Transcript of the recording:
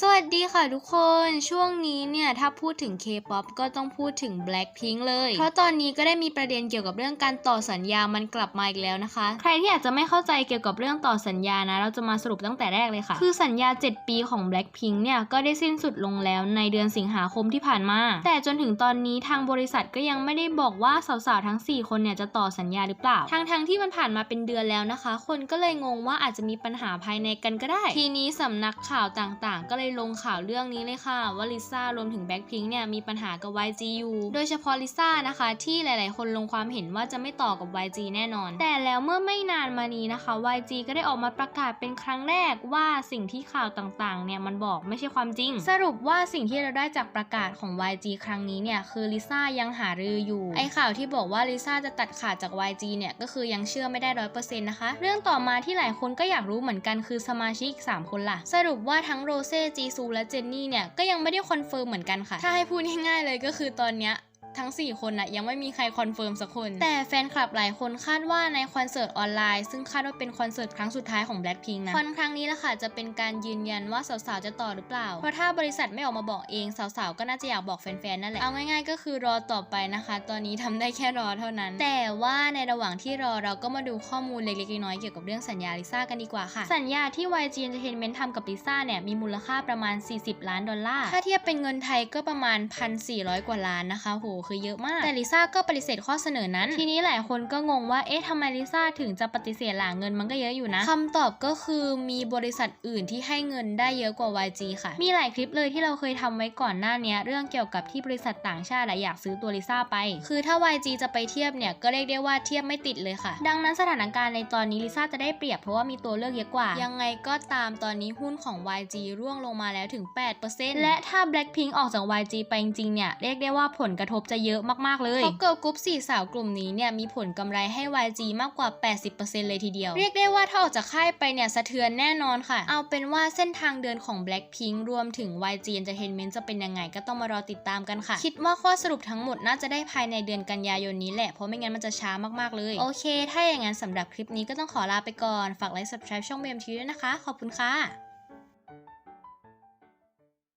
สวัสดีค่ะทุกคนช่วงนี้เนี่ย ถ้าพูดถึง K-POP ก็ต้องพูดถึง Blackpink เลย เพราะตอนนี้ก็ได้มีประเด็นเกี่ยวกับเรื่องการต่อสัญญามันกลับมาอีกแล้วนะคะ ใครที่อาจจะไม่เข้าใจเกี่ยวกับเรื่องต่อสัญญานะ เราจะมาสรุปตั้งแต่แรกเลยค่ะ คือสัญญา 7 ปีของ Blackpink เนี่ย ก็ได้สิ้นสุดลงแล้วในเดือนสิงหาคมที่ผ่านมา แต่จนถึงตอนนี้ทางบริษัทก็ยังไม่ได้บอกว่าสาวๆทั้ง 4 คนเนี่ยจะต่อสัญญาหรือเปล่าทั้งๆที่มันผ่านมาเป็นเดือนแล้วนะคะ คนก็เลยงงว่าอาจจะมีปัญหาภายในกันก็ได้ ทีนี้สำนักข่าวต่างๆ ก็เลยลงข่าวเรื่องนี้เลยค่ะ ว่าลิซ่ารวมถึงแบ็คพิงเนี่ยมีปัญหากับ YG อยู่โดยเฉพาะลิซ่านะคะ ที่หลาย ๆ คนลงความเห็นว่าจะไม่ต่อกับ YG แน่นอน แต่แล้วเมื่อไม่นานมานี้นะคะ YG ก็ได้ออกมาประกาศเป็นครั้งแรกว่าสิ่งที่ข่าวต่าง ๆ เนี่ยมันบอกไม่ใช่ความจริง สรุปว่าสิ่งที่เราได้จากประกาศของ YG ครั้งนี้เนี่ยคือลิซ่ายังหารืออยู่ ไอข่าวที่บอกว่าลิซ่าจะตัดขาดจาก YG เนี่ยก็คือยังเชื่อไม่ได้ร้อยเปอร์เซ็นต์นะคะ เรื่องต่อมาที่หลายคนก็อยากรู้เหมือนกันคือสมาชิกอีกสามคนล่ะ สรุปว่าทั้งโรเซ่จีซูและเจนนี่เนี่ยก็ยังไม่ได้คอนเฟิร์มเหมือนกันค่ะ ถ้าให้พูดง่ายๆเลยก็คือตอนเนี้ย ทั้ง 4 คนนะยังไม่มีใครคอนเฟิร์มสักคน แต่แฟนคลับหลายคนคาดว่าในคอนเสิร์ตออนไลน์ ซึ่งคาดว่าเป็นคอนเสิร์ตครั้งสุดท้ายของ Blackpink นะคอนครั้งนี้ละค่ะจะเป็นการยืนยันว่าสาวๆจะต่อหรือเปล่า เพราะถ้าบริษัทไม่ออกมาบอกเองสาวๆก็น่าจะอยากบอกแฟนๆนั่นแหละ เอาง่ายๆ ก็คือรอต่อไปนะคะ ตอนนี้ทำได้แค่รอเท่านั้น แต่ว่าในระหว่างที่รอเราก็มาดูข้อมูลเล็กๆน้อยๆเกี่ยวกับเรื่องสัญญาลิซ่ากันดีกว่าค่ะ สัญญาที่ YG Entertainment ทำกับลิซ่าเนี่ยมีมูลค่าประมาณ 40 ล้านดอลลาร์ถ้าเทียบเป็นเงินไทยก็ประมาณ1,400 กว่าล้านนะคะโหคือเยอะมาก แต่ลิซ่าก็ปฏิเสธข้อเสนอนั้น ทีนี้หลายคนก็งงว่า เอ๊ะทำไมลิซ่าถึงจะปฏิเสธล่ะเงินมันก็เยอะอยู่นะคำตอบก็คือมีบริษัทอื่นที่ให้เงินได้เยอะกว่า YG ค่ะ มีหลายคลิปเลยที่เราเคยทำไว้ก่อนหน้านี้เรื่องเกี่ยวกับที่บริษัทต่างชาติอะอยากซื้อตัวลิซ่าไป คือถ้า YG จะไปเทียบเนี่ยก็เรียกได้ว่าเทียบไม่ติดเลยค่ะ ดังนั้นสถานการณ์ในตอนนี้ลิซ่าจะได้เปรียบเพราะว่ามีตัวเลือกเยอะกว่า ยังไงก็ตามตอนนี้หุ้นของ YG ร่วงลงมาแล้วถึง 8%และถ้า Blackpink ออกจาก YG ไปจริงๆเนี่ยเรียกได้ว่าผลกระทบจะเยอะมากๆเลยเพราะเกิร์ลกรุ๊ป4สาวกลุ่มนี้เนี่ยมีผลกำไรให้ YG มากกว่า 80%เลยทีเดียว เรียกได้ว่าถ้าออกจากค่ายไปเนี่ยสะเทือนแน่นอนค่ะ เอาเป็นว่าเส้นทางเดินของ Blackpink รวมถึง YG Entertainment จะเป็นยังไงก็ต้องมารอติดตามกันค่ะ คิดว่าข้อสรุปทั้งหมดน่าจะได้ภายในเดือนกันยายนนี้แหละ เพราะไม่งั้นมันจะช้ามากๆเลย โอเค ถ้าอย่างนั้นสำหรับคลิปนี้ก็ต้องขอลาไปก่อน ฝากไลค์ subscribe ช่อง BMT ด้วยนะคะ ขอบคุณค่ะ